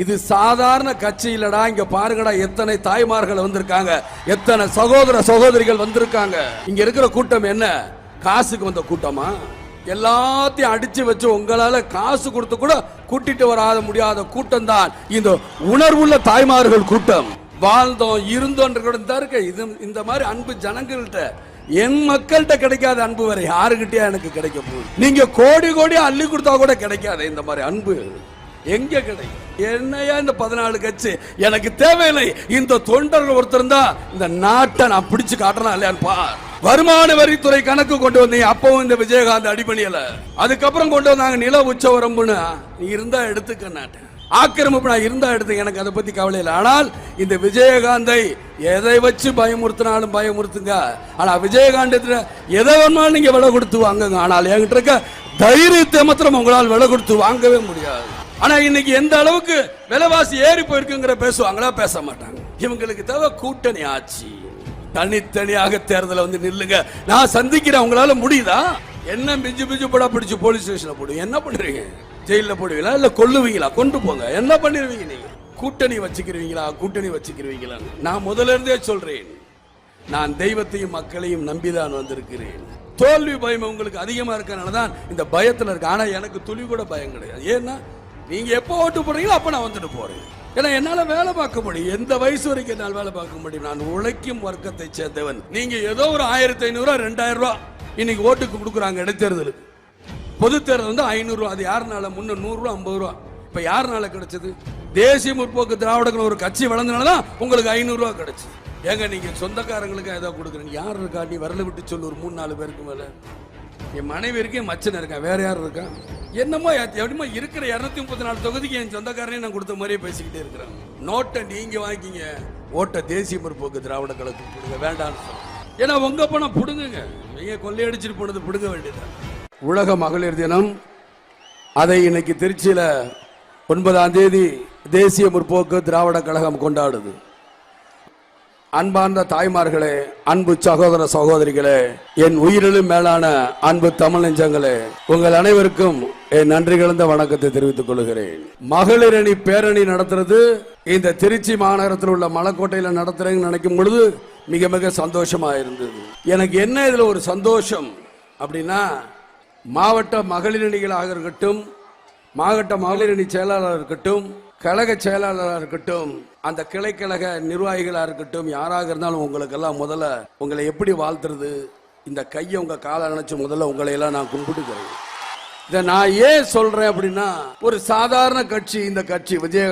இது சாதாரண கட்சி இல்லடா. இங்க பாருங்கடா எத்தனை தாய்மார்கள் வந்திருக்காங்க. எத்தனை சகோதர சகோதரிகள் வந்திருக்காங்க. இங்க இருக்கிற கூட்டம் என்ன? காசுக்கு வந்த கூட்டமா? எல்லாத்தையும் அடிச்சு வச்சு உங்களால காசு கொடுத்து கூட கூட்டிட்டு வராத முடியாத கூட்டம் தான் இந்த உணர்வுள்ள தாய்மார்கள் கூட்டம். வாழ்ந்தோம் இருந்தோன்ற கூட தான் இருக்கு. இது இந்த மாதிரி அன்பு ஜனங்கள்கிட்ட என் மக்கள்கிட்ட கிடைக்காத அன்பு வேற யாருகிட்டயா எனக்கு கிடைக்க போகுது? நீங்க கோடி கோடி அள்ளி கொடுத்தா கூட கிடைக்காது இந்த மாதிரி அன்பு. எங்க கிடைக்கும் என்னையா இந்த பதினாலு கட்சி? எனக்கு தேவையில்லை. இந்த தொண்டர்கள் ஒருத்தர் தான் இந்த நாட்டை நான் பிடிச்சு காட்டணும் இல்லையான்னு பார். வருமான வரித்துறை கணக்கு கொண்டு வந்தீங்க அப்பவும் இந்த விஜயகாந்த் அடிபணியல. அதுக்கப்புறம் கொண்டு வந்தாங்க நில உச்சவரம்புன்னு நீ இருந்தா எடுத்துக்க நாட்டேன் ஆக்கிரமிப்பு நான் இருந்தா எடுத்து எனக்கு அதை பத்தி கவலை இல்லை. ஆனால் இந்த விஜயகாந்தை எதை வச்சு பயமுறுத்தினாலும் பயமுறுத்துங்க. ஆனா விஜயகாந்தத்துல எதை வேணாலும் நீங்க விலை கொடுத்து வாங்குங்க. ஆனால் என்கிட்ட இருக்க தைரியத்தை மாத்திரம் உங்களால் விலை கொடுத்து வாங்கவே முடியாது. ஆனா இன்னைக்கு எந்த அளவுக்கு விலைவாசி ஏறி போயிருக்குங்கிற பேசுவாங்களா பேச மாட்டாங்க. இவங்களுக்கு தேவை கூட்டணி ஆட்சி. தனித்தனியாக தேர்தல வந்து நில்லுங்க. நான் சந்திக்கிறேன் உங்களால முடியுதா? என்ன பிஞ்சு பிஞ்சு படா பிடிச்சு போலீஸ் ஸ்டேஷன்ல போடுவீங்க என்ன பண்றீங்க? ஜெயில போடுவீங்களா? இல்ல கொல்லுவீங்களா? கொண்டு போங்க. என்ன பண்ணிருவீங்க நீங்க? கூட்டணி வச்சுக்கிறீங்களா கூட்டணி வச்சுக்கிறீங்களா நான் முதல்ல இருந்தே சொல்றேன். நான் தெய்வத்தையும் மக்களையும் நம்பிதான் வந்திருக்கிறேன். தோல்வி பயம் உங்களுக்கு அதிகமா இருக்கனால தான் இந்த பயத்துல இருக்கு ஆனா எனக்கு துளி கூட பயம் கிடையாது. ஏன்னா நீங்க எப்போ ஓட்டு போடுறீங்களோ அப்ப நான் வந்துட்டு போறேன். ஏன்னா என்னால வேலை பார்க்க முடியும். எந்த வயசு வரைக்கும் என்னால் வேலை பார்க்க முடியும்? நான் உழைக்கும் வர்க்கத்தை சேர்ந்தவன். நீங்க ஏதோ ஒரு ஆயிரத்தி ஐநூறு ரெண்டாயிரம் ரூபா இன்னைக்கு ஓட்டுக்கு கொடுக்குறாங்க இடைத்தேர்தல் பொது தேர்தல் வந்து ஐநூறுரூவா அது யாருனால? முன்ன நூறுரூவா ஐம்பது ரூபா. இப்ப யாருனால கிடைச்சது? தேசிய முற்போக்கு திராவிடங்கள் ஒரு கட்சி வளர்ந்தனால தான் உங்களுக்கு ஐநூறுரூவா கிடைச்சு. கிடைச்சது ஏங்க நீங்க சொந்தக்காரங்களுக்கு ஏதோ கொடுக்குறீங்க. யார் இருக்கா நீ வரல விட்டு சொல்லு ஒரு மூணு நாலு பேருக்கு மேல. என் மனைவி இருக்கேன் மச்சன் இருக்கா? வேற யார் இருக்கா? என்னமோ எப்படிமோ இருக்கிற இருநூத்தி முப்பத்தி நாலு தொகுதிக்கு என் சொந்தக்காரனே நான் கொடுத்த மாதிரியே பேசிக்கிட்டே இருக்கிறேன். நோட்டை நீங்க வாங்கிக்கிங்க. ஓட்டை தேசிய முற்போக்கு திராவிட கழகத்துக்கு கொடுங்க. வேண்டாம்னு ஏன்னா உங்க பணம் பிடுங்குங்க. நீங்க கொள்ளையடிச்சிட்டு போனது பிடுங்க வேண்டியதான் உலக மகளிர் தினம். அதை இன்னைக்கு திருச்சியில ஒன்பதாம் தேதி தேசிய முற்போக்கு திராவிட கழகம் கொண்டாடுது. அன்பார்ந்த தாய்மார்களே அன்பு சகோதர சகோதரிகளே என் உயிரிலும் மேலான அன்பு தமிழ் நெஞ்சங்களே உங்கள் அனைவருக்கும் என் நன்றி கலந்த வணக்கத்தை தெரிவித்துக் கொள்கிறேன். மகளிர் அணி பேரணி நடத்துறது இந்த திருச்சி மாநகரத்தில் உள்ள மலைக்கோட்டையில நடத்துறேன்னு நினைக்கும் பொழுது மிக மிக சந்தோஷமா இருந்தது. எனக்கு என்ன இதுல ஒரு சந்தோஷம் அப்படின்னா மாவட்ட மகளிர் அணிகளாக இருக்கட்டும் மாவட்ட மகளிர் அணி செயலாளர் இருக்கட்டும் கழக செயலாளராக இருக்கட்டும் அந்த கிளைக்கழக நிர்வாகிகளாக இருக்கட்டும் யாராக இருந்தாலும் உங்களுக்கெல்லாம் முதல்ல உங்களை எப்படி வாழ்த்துறது? இந்த கையை உங்க காலை நினைச்சு முதல்ல உங்களை எல்லாம் நான் கும்பிட்டுக்கிறேன். இதை நான் ஏன் சொல்றேன் அப்படின்னா ஒரு சாதாரண கட்சி இந்த கட்சி விஜயகாந்த்